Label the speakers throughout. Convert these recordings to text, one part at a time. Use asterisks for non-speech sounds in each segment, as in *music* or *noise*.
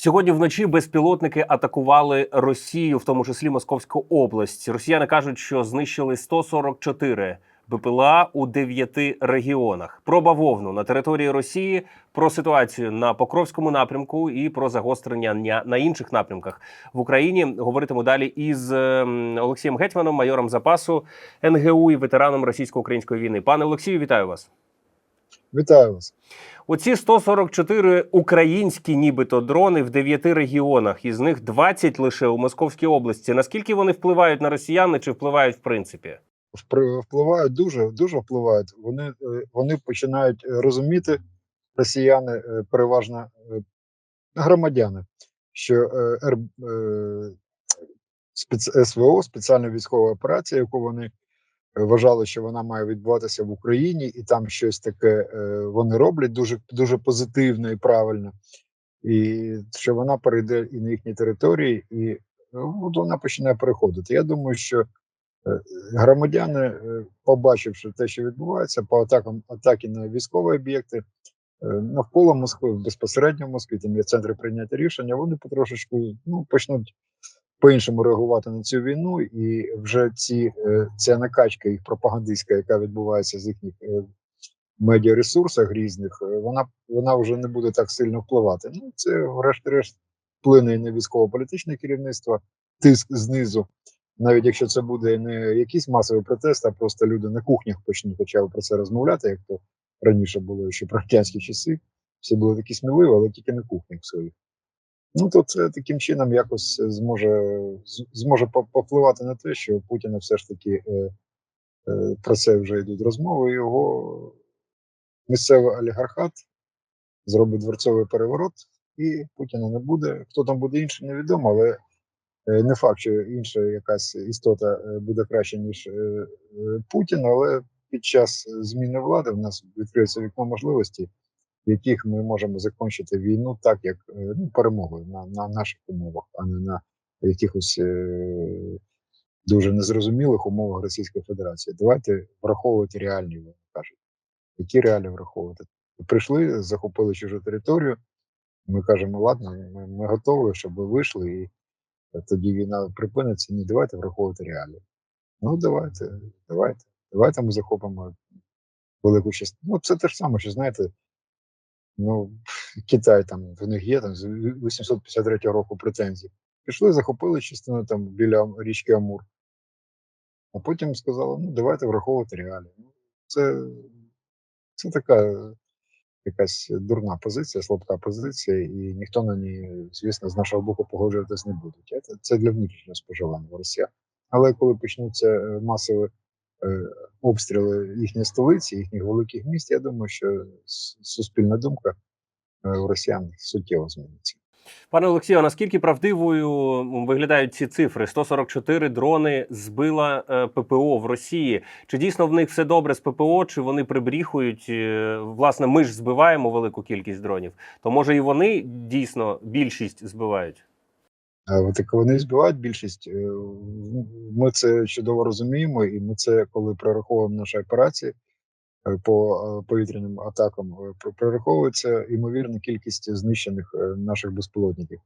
Speaker 1: Сьогодні вночі безпілотники атакували Росію, в тому числі Московську область. Росіяни кажуть, що знищили 144 БПЛА у дев'яти регіонах. Про бавовну на території Росії, про ситуацію на Покровському напрямку і про загострення на інших напрямках в Україні. Говоритиму далі із ем, Олексієм Гетьманом, майором запасу НГУ і ветераном російсько-української війни. Пане Олексію, вітаю вас.
Speaker 2: Вітаю вас.
Speaker 1: Оці 144 українські, нібито дрони в дев'яти регіонах, із них 20 лише у Московській області. Наскільки вони впливають на росіян чи впливають в принципі?
Speaker 2: Впливають дуже, дуже впливають. Вони, е, вони починають е, розуміти, росіяни, е, переважно громадяни, що Р, е, СВО, спеціальна військова операція, яку вони вважали, що вона має відбуватися в Україні, і там щось таке е, вони роблять дуже, дуже позитивно і правильно, і що вона перейде і на їхні території, і от вона починає переходити. Я думаю, що Е, громадяни, е, побачивши те, що відбувається, по атакам атаки на військові об'єкти навколо Москви, безпосередньо в Москві, там є центри прийняття рішення, вони потрошечку ну, почнуть по-іншому реагувати на цю війну, і вже ці е, ця накачка їх пропагандистська, яка відбувається з їхніх е, медіаресурсах різних, е, вона вона вже не буде так сильно впливати. Ну це, врешті-решт, вплине на військово-політичне керівництво, тиск знизу навіть якщо це буде не якийсь масовий протест, а просто люди на кухнях почнуть хоча б про це розмовляти, як то раніше було ще про радянські часи. Всі були такі сміливі, але тільки на кухнях своїх. Ну то це таким чином якось зможе зможе попливати на те, що Путіна все ж таки е, е, про це вже йдуть розмови. Його місцевий олігархат зробить дворцовий переворот, і Путіна не буде. Хто там буде інший, невідомо, але Е, Не факт, що інша якась істота е, буде краще, ніж е, е, Путін, але під час зміни влади в нас відкриється вікно можливостей, яких ми можемо закінчити війну так, як е, ну, перемогою на, на наших умовах, а не на якихось е, дуже незрозумілих умовах Російської Федерації. Давайте враховувати реальні, кажуть. Які реалії враховувати? Прийшли, захопили чужу територію. Ми кажемо, ладно, ми, ми готові, щоб ви вийшли і тоді війна припиниться. Ні, давайте враховувати реалії. Ну, давайте, давайте. Давайте ми захопимо велику частину. Ну, це те ж саме, що знаєте, ну, *laughs* Китай там, в них є там з 853 року претензії. Пішли, захопили частину там біля річки Амур. А потім сказали, ну, давайте враховувати реалії. Ну, це, це така якась дурна позиція, слабка позиція, і ніхто на ній, звісно, з нашого боку погоджуватись не буде. Це, для внутрішнього споживання в Росія. Але коли почнуться е, масові обстріли їхньої столиці, їхніх великих міст, я думаю, що суспільна думка е, у росіян суттєво зміниться.
Speaker 1: Пане Олексію, наскільки правдивою виглядають ці цифри? 144 дрони збила е, ППО в Росії. Чи дійсно в них все добре з ППО? Чи вони прибріхують? Е, Власне, ми ж збиваємо велику кількість дронів. То може і вони дійсно більшість збивають?
Speaker 2: От як вони збивають більшість, е, ми це чудово розуміємо, і ми це, коли прораховуємо наші операції е, по е, повітряним атакам, е, прораховується ймовірна кількість знищених е, наших безпілотників.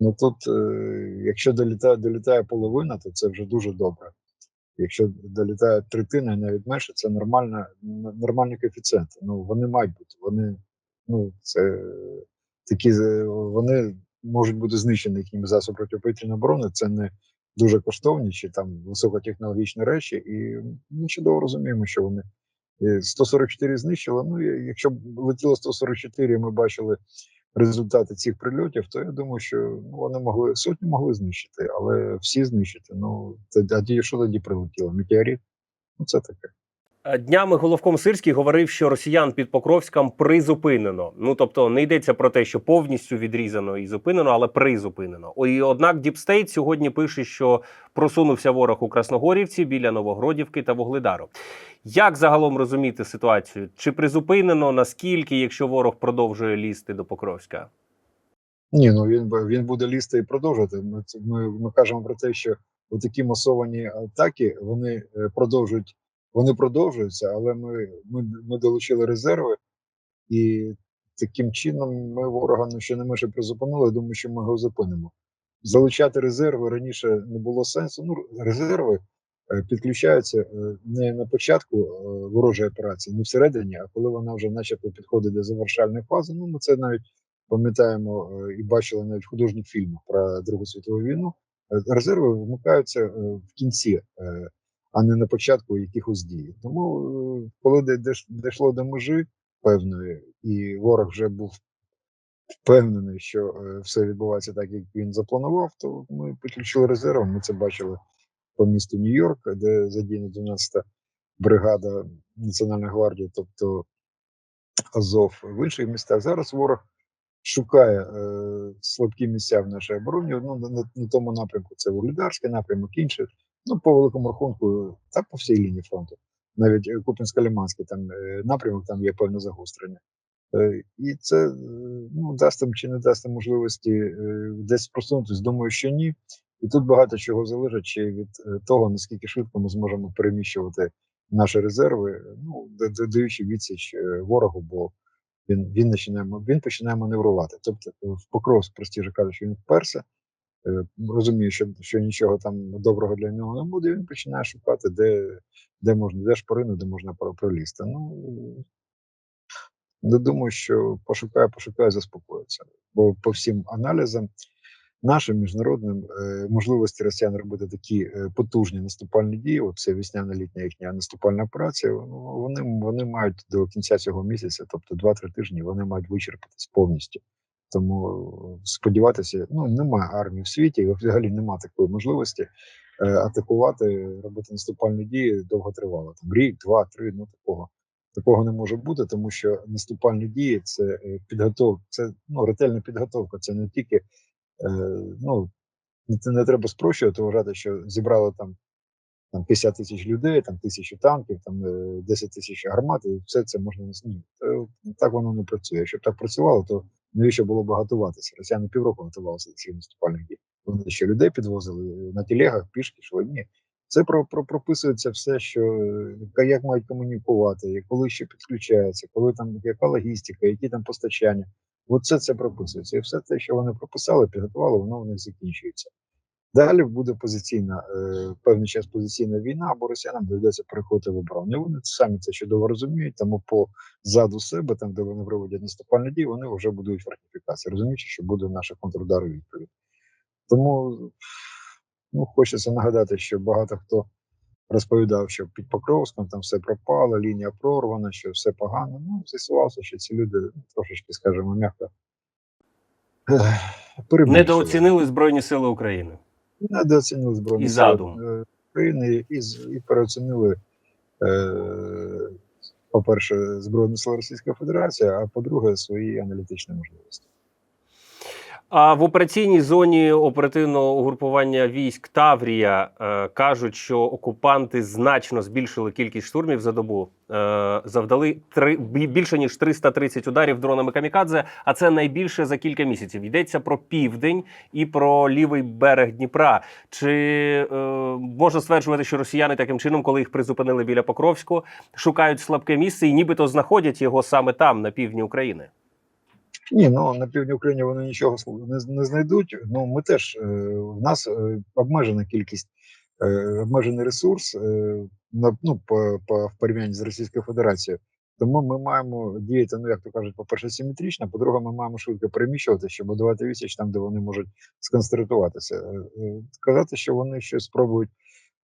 Speaker 2: Ну тут, е, якщо долітає, долітає половина, то це вже дуже добре. Якщо долітає третина навіть менше, це нормальна, н- нормальні коефіцієнти. Ну вони мають бути. Вони ну це такі е, вони можуть бути знищені їхніми засобами протиповітряної оборони. Це не дуже коштовні чи там високотехнологічні речі, і ми чудово розуміємо, що вони е, 144 знищили. Ну якщо б летіло 144, і ми бачили результати цих прильотів, то я думаю, що ну, вони могли сотні могли знищити, але всі знищити. Ну це а ті, що тоді прилетіло? Метеорит? Ну це таке.
Speaker 1: Е, Днями головком Сирський говорив, що росіян під Покровськом призупинено. Ну тобто не йдеться про те, що повністю відрізано і зупинено, але призупинено. І однак Діпстейт сьогодні пише, що просунувся ворог у Красногорівці біля Новогродівки та Вугледару. Як загалом розуміти ситуацію? Чи призупинено наскільки, якщо ворог продовжує лізти до Покровська?
Speaker 2: Ні, ну він він буде лізти і продовжувати. Ми ми, ми кажемо про те, що такі масовані атаки вони е, продовжують, вони продовжуються, але ми, ми, ми долучили резерви, і таким чином ми ворога ну, ще не менше призупинили. Думаю, що ми його зупинимо. Залучати резерви раніше не було сенсу. Ну, резерви е, підключаються е, не на початку е, ворожої операції, не всередині, а коли вона вже начебто підходить до завершальної фази. Ну, ми це навіть пам'ятаємо і бачили навіть в художніх фільмах про Другу світову війну. Резерви вмикаються в кінці, а не на початку якихось дій. Тому, е, коли дійшло до межі певної, і ворог вже був впевнений, що е, все відбувається так, як він запланував, то ми підключили резерви. Ми це бачили по місту Нью-Йорк, де задіяна 12-та бригада Національної гвардії, тобто Азов в інших містах. Зараз ворог шукає е, слабкі місця в нашій обороні. Ну, на, на, тому напрямку це Вугледарський напрямок, інший. Ну, по великому рахунку, так по всій лінії фронту. Навіть е, Купінсько-Лиманський там е, напрямок, там є певне загострення. Е, і це ну, дасть там чи не дасть там можливості десь просунутися. Думаю, що ні. І тут багато чого залежить ще від того, наскільки швидко ми зможемо переміщувати наші резерви, ну, да- да- даючи відсіч ворогу, бо він, він, починає, він починає маневрувати. Тобто, в Покровськ, простіше кажучи, він вперся, розуміє, що, що нічого там доброго для нього не буде, він починає шукати, де, де можна, де шпорину, де можна пролізти. Ну, не думаю, що пошукає, пошукає, заспокоїться. Бо по всім аналізам, нашим міжнародним е, можливості росіян робити такі е, потужні наступальні дії, от це весняна літня їхня наступальна операція. Вони, вони мають до кінця цього місяця, тобто 2-3 тижні, вони мають вичерпатись повністю. Тому е, сподіватися, ну немає армії в світі, і взагалі немає такої можливості е, атакувати, робити наступальні дії довготривало. Там рік, два, три, ну такого. Такого не може бути, тому що наступальні дії це е, підготовка, це ну ретельна підготовка. Це не тільки е, ну не, не треба спрощувати, вважати, що зібрали там, там 50 тисяч людей, там тисячу танків, там е, 10 тисяч гармат, і все це можна ні. Е, Так воно не працює. Якщо б так працювало, то навіщо було б готуватися? Росіяни півроку готувалися до цих наступальних дій. Вони ще людей підвозили е, на тілегах, пішки, йшли. Ні. Це про, про прописується все, що е, як мають комунікувати, коли ще підключається, коли там яка логістика, які там постачання. От це це прописується. І все те, що вони прописали, підготували, воно в них закінчується. Далі буде позиційна е, певний час позиційна війна, або росіянам доведеться переходити в оборону. Вони самі це чудово розуміють, тому по заду себе, там де вони проводять наступальні дії, вони вже будують фортифікації, розуміючи, що буде наша контрудар відповідь. Тому ну, хочеться нагадати, що багато хто розповідав, що під Покровськом там все пропало, лінія прорвана, що все погано. Ну, з'ясувалося, що ці люди ну, трошечки, скажімо, м'яко.
Speaker 1: Недооцінили Збройні Сили України.
Speaker 2: Недооцінили збройні сили України і, і переоцінили, е, по-перше, Збройні Сили Російської Федерації, а по-друге, свої аналітичні можливості.
Speaker 1: А в операційній зоні оперативного угрупування військ Таврія е, кажуть, що окупанти значно збільшили кількість штурмів за добу, е, завдали три більше ніж 330 ударів дронами камікадзе. А це найбільше за кілька місяців. Йдеться про південь і про лівий берег Дніпра. Чи е, можна стверджувати, що росіяни таким чином, коли їх призупинили біля Покровську, шукають слабке місце і нібито знаходять його саме там, на півдні України?
Speaker 2: Ні, ну на півдні України вони нічого не, не знайдуть. Ну ми теж е, в нас е, обмежена кількість, е, обмежений ресурс на ну по, по в порівнянні з Російською Федерацією. Тому ми маємо діяти, ну як то кажуть, по-перше, симетрично, по-друге, ми маємо швидко переміщувати, щоб будувати відсіч там, де вони можуть сконцентруватися. Сказати, що вони щось спробують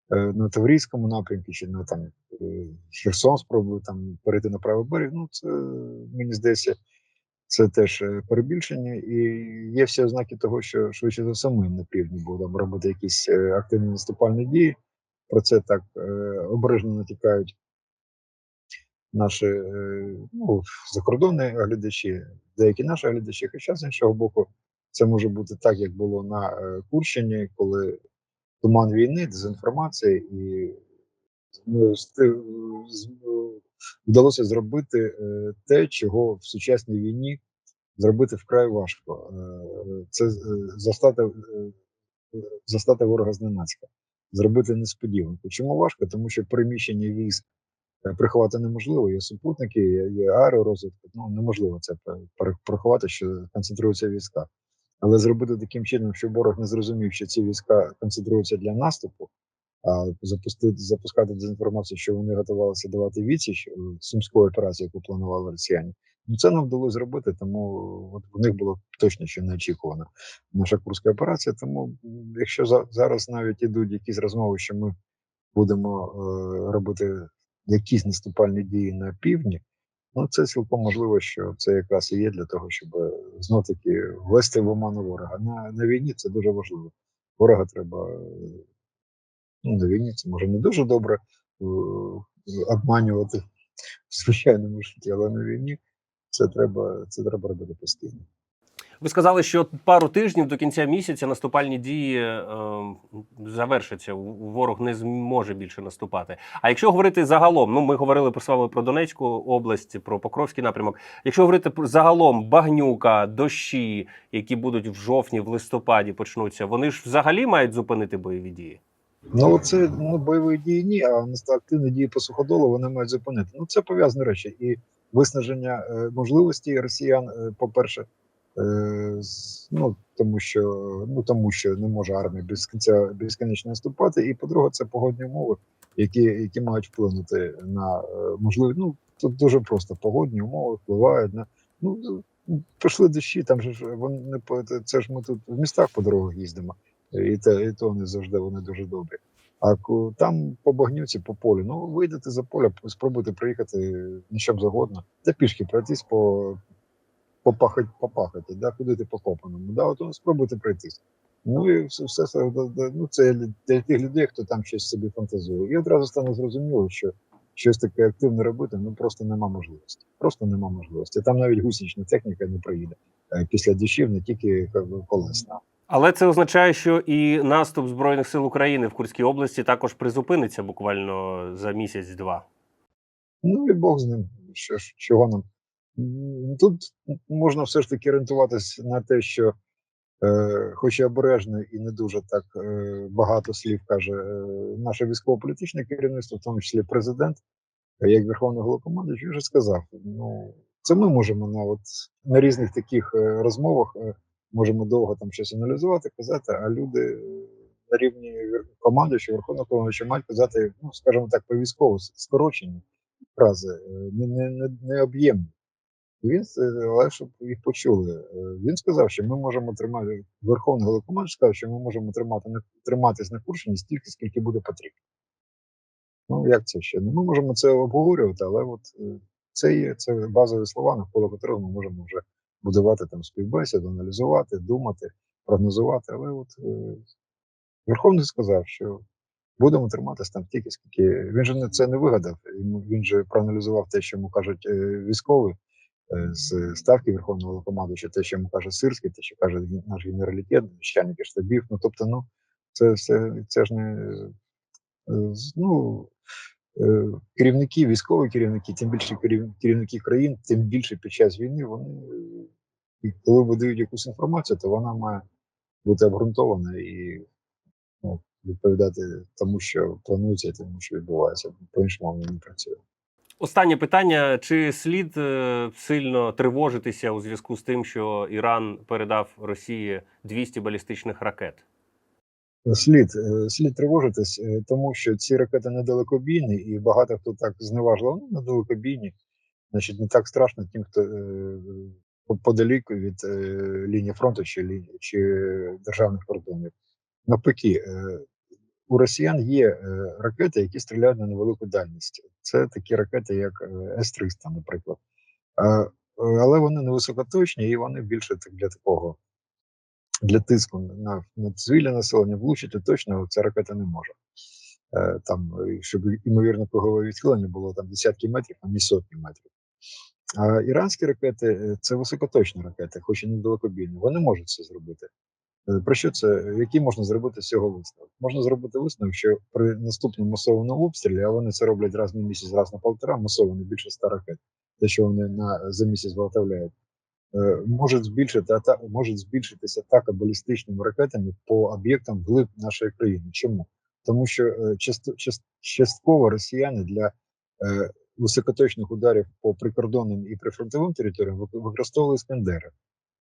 Speaker 2: на Таврійському напрямку, чи на там Херсон спробують там перейти на правий берег. Ну це мені здається. Це теж е, перебільшення, і є всі ознаки того, що швидше за ми на півдні будемо робити якісь е, активні наступальні дії. Про це так е, обережно натякають наші ну, закордонні глядачі, деякі наші глядачі. Хоча з іншого боку, це може бути так, як було на Курщині, коли туман війни, дезінформація, і ну, вдалося зробити е, те, чого в сучасній війні зробити вкрай важко. Е, Це е, застати, застати ворога зненацька, зробити несподіванку. Чому важко? Тому що переміщення військ приховати неможливо. Є супутники, є, аеророзвідка. Ну неможливо це приховати, що концентруються війська. Але зробити таким чином, щоб ворог не зрозумів, що ці війська концентруються для наступу, запустити запускати дезінформацію, що вони готувалися давати відсіч е, сумської операції, яку планували росіяни. Ну це нам вдалося зробити, тому от в них було точно ще неочікувано наша курська операція. Тому, якщо за, зараз навіть ідуть якісь розмови, що ми будемо е, робити якісь наступальні дії на півдні, ну це цілком можливо, що це якраз і є для того, щоб знов таки ввести в оману ворога. На, на війні це дуже важливо. Ворога треба е, ну, на це може не дуже добре е, обманювати в звичайному житті, але на війні це треба, це треба робити постійно.
Speaker 1: Ви сказали, що пару тижнів до кінця місяця наступальні дії е, завершаться. Ворог не зможе більше наступати. А якщо говорити загалом, ну ми говорили про вами про Донецьку область, про Покровський напрямок. Якщо говорити про загалом багнюка, дощі, які будуть в жовтні, в листопаді почнуться, вони ж взагалі мають зупинити бойові дії.
Speaker 2: Ну, це ну, бойові дії ні, а активні дії по суходолу вони мають зупинити. Ну, це пов'язані речі. І виснаження е, можливості росіян, е, по-перше, е, ну, тому що, ну, тому що не може армія без кінця безкінечно наступати. І по-друге, це погодні умови, які, які мають вплинути на е, можливі. Ну, тут дуже просто погодні умови впливають на. Ну, пішли дощі, там же ж вони це ж ми тут в містах по дорогах їздимо і те, і то не завжди вони дуже добрі. А там по багнюці, по полю, ну вийдете за поля, спробуйте приїхати на що б завгодно, та пішки пройтись по попахать, попахати, да, ходити по копаному. Да, от, ну, спробуйте пройтись. Ну і все, да, ну, це для- тих людей, хто там щось собі фантазує. І одразу стане зрозуміло, що щось таке активне робити ну просто нема можливості. Просто нема можливості. Там навіть гусенична техніка не приїде е, після дощів, не тільки е, колесна.
Speaker 1: Але це означає, що і наступ збройних сил України в Курській області також призупиниться буквально за місяць-два.
Speaker 2: Ну і Бог з ним. Що ж, чого нам? Тут можна все ж таки орієнтуватись на те, що, е, хоч і обережно і не дуже так е, багато слів каже е, наше військово-політичне керівництво, в тому числі президент, е, як Верховний Головкомандуючий, він вже сказав. Ну, це ми можемо на, от, на різних таких е, розмовах е, можемо довго там щось аналізувати, казати, а люди е, на рівні вер- командуючого, Верховного Головнокомандуючого мають казати, ну, скажімо так, по військово скорочені фрази, е, не, не, не, не об'ємні. Він е, але щоб їх почули. Він сказав, що ми можемо тримати Верховний Головкомандуючий сказав, що ми можемо тримати триматись на Курщині стільки, скільки буде потрібно. Ну як це ще? Ну, ми можемо це обговорювати, але от це є це базові слова, навколо котрих ми можемо вже будувати там співбесіду, аналізувати, думати, прогнозувати. Але от е, Верховний сказав, що будемо триматися там стільки, скільки він же це не вигадав. Він же проаналізував те, що йому кажуть е, військові е, з ставки Верховного Головнокомандуюча, те, що йому каже Сирський, те, що каже наш генералітет, начальники штабів. Ну тобто, ну це все це ж не е, ну. Е, Керівники, військові керівники, тим більше керів- керівники країн, тим більше під час війни вони, коли видають якусь інформацію, то вона має бути обґрунтована і ну, відповідати тому, що планується, тому, що відбувається. По-іншому воно не працює.
Speaker 1: Останнє питання: чи слід е, сильно тривожитися у зв'язку з тим, що Іран передав Росії 200 балістичних ракет?
Speaker 2: Слід, е, слід тривожитись, е, тому що ці ракети недалекобійні, і багато хто так зневажливо, ну, недалекобійні, значить, не так страшно тим, хто е, подалік від лінії фронту чи, лі- чи державних кордонів. Навпаки, у росіян є ракети, які стріляють на невелику дальність. Це такі ракети, як е, С-300, наприклад. Але вони не високоточні і вони більше так для такого для тиску на, на цивільне населення влучити точно ця ракета не може. Е, там, е, щоб ймовірно кругове відхилення було там десятки метрів, а не сотні метрів. А іранські ракети е, це високоточні ракети, хоч і недалекобійні. Вони можуть це зробити. Про що це? Який можна зробити з цього висновок? Можна зробити висновок, що при наступному масованому обстрілі, а вони це роблять раз на місяць, раз на полтора, масово не більше 100 ракет, те, що вони на за місяць виготовляють, можуть збільшити ата, можуть збільшитися атака балістичними ракетами по об'єктам вглиб нашої країни. Чому? Тому що е, частково росіяни для е, високоточних ударів по прикордонним і прифронтовим територіям вик- використовували іскандери.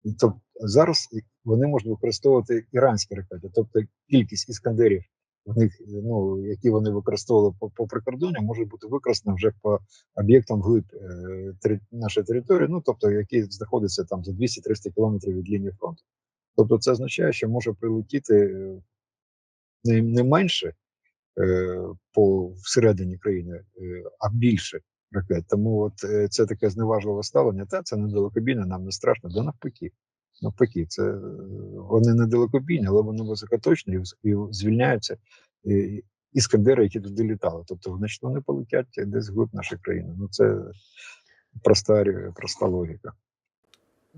Speaker 2: Тобто зараз вони можуть використовувати іранські ракети, тобто кількість іскандерів, в них, е, ну, які вони використовували по, по прикордонню, може бути використана вже по об'єктам вглиб е, тери- нашої території, ну тобто які знаходяться там за 200-300 кілометрів від лінії фронту. Тобто, це означає, що може прилетіти е, не, не менше е, по всередині країни, е, а більше ракет. Тому от е, це таке зневажливе ставлення. Та це не далекобійне, нам не страшно, да навпаки. Навпаки, це е, вони не далекобійні, але вони високоточні і, звільняються і, іскандери, які туди літали. Тобто, вони полетять десь вглиб нашої країни. Ну це проста, проста логіка.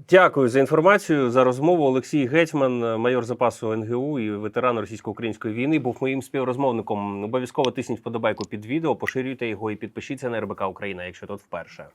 Speaker 1: Дякую за інформацію за розмову. Олексій Гетьман, майор запасу НГУ і ветеран російсько-української війни, був моїм співрозмовником. Обов'язково тисніть вподобайку під відео, поширюйте його і підпишіться на РБК Україна, якщо тут вперше.